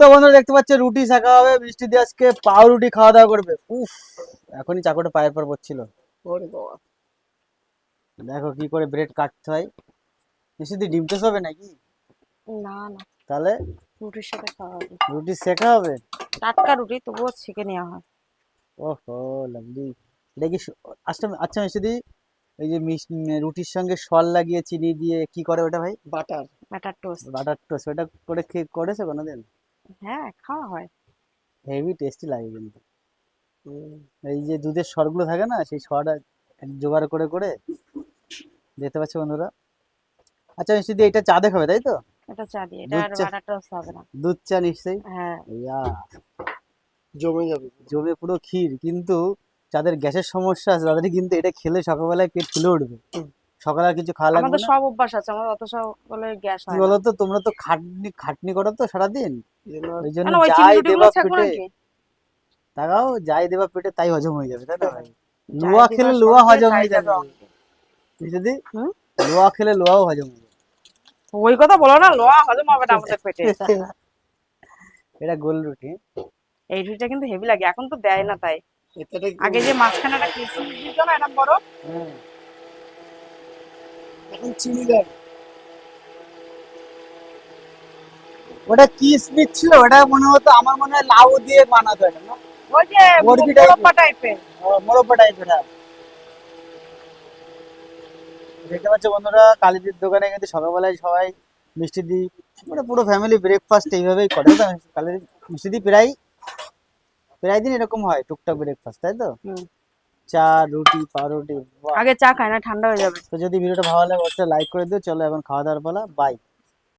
তো বন্ধুরা দেখতে পাচ্ছে রুটি শেখা হবে মিষ্টি দিয়ে আজকে পাও রুটি খাওয়া দাওয়া করবে। উফ এখনই চাকুটা পায়ের পর পড়ছিল দেখো কি করে ব্রেড কাটতে হয়। মিষ্টি দিয়ে ডিম টোস্ট হবে নাকি? না না। তাহলে? রুটির সাথে খাওয়া হবে। রুটি শেখা হবে? টাটকা রুটি তবুও ছেঁকে নেওয়া হয়। ওহো লাভলি এটা কি আচ্ছা আচ্ছা মিষ্টি এই যে রুটির সঙ্গে সল লাগিয়ে চিনি দিয়ে কি করে ওটা ভাই? Butter. Batter toast. Butter toast ওটা করে করেছে কোনোদিন? হ্যাঁ খাওয়া হয়। হেভি টেস্টি লাগে কিন্তু। এই যে দুধের সরগুলো থাকে না সেই সর জোগাড় করে করে দেখতে পাচ্ছ বন্ধুরা? আচ্ছা মিষ্টি দি এটা চা দেখাবে তাই তো? এটা চা দিয়ে এটা দুধ আর চা। ব্যাটার টোস্ট হবে না। দুধ চা নিশ্চয়ই? হ্যাঁ। ইয়া। জমে যাবে। জমে পুরো ক্ষীর কিন্তু যাদের গ্যাসের সমস্যা আছে তাদের কিন্তু এটা খেলে সকালবেলায় পেট ফুলে উঠবে। সকালে আর কিছু খাওয়া লাগবে আমাদের সব অভ্যাস আছে আমাদের অত সব বলে গ্যাস হয় না। বলতো তোমরা তো খাটনি খাটনি করো তো সারাদিন। এই জন্য আর ওই জন্য যাই দেবা পেটে। তাকাও যাই দেবা পেটে তাই হজম হয়ে যাবে তাই না? ভাই লোয়া খেলে লোয়া হজম তাই হয়ে যাবে। হুম? লোয়া খেলে লোয়াও হজম হয়ে যাবে। ওই কথা বলো না লোয়া হজম হবে না আমাদের পেটে। এটা গোল রুটি। এই রুটিটা কিন্তু হেভি লাগে এখন তো দেয় না তাই। আগে যে মাঝখানে একটা দিত না এটা বড়? হ্যাঁ। এখন চিনি ওটা কি স্পিচ ছিল ওটা মনে হতো আমার মনে হয় লাউ দিয়ে বানাতো এটা না? ওই যে বরফি type এর। মোরব্বা টাইপের মোরব্বা টাইপের হ্যাঁ। দেখতে পাচ্ছ বন্ধুরা কালীদির দোকানে কিন্তু সকালবেলায় সবাই মিষ্টি দি মানে পুরো ফ্যামিলি ব্রেকফাস্ট এইভাবেই করে মিষ্টি দি প্রায় প্রায় দিন এরকম হয় টুকটাক ব্রেকফাস্ট তাই তো। চা রুটি পাউরুটি আগে চা খায় না ঠান্ডা হয়ে যাবে। তো যদি ভিডিওটা ভালো লাগে অবশ্যই লাইক করে দিও। চলো এখন খাওয়া দাওয়ার পালা। বাই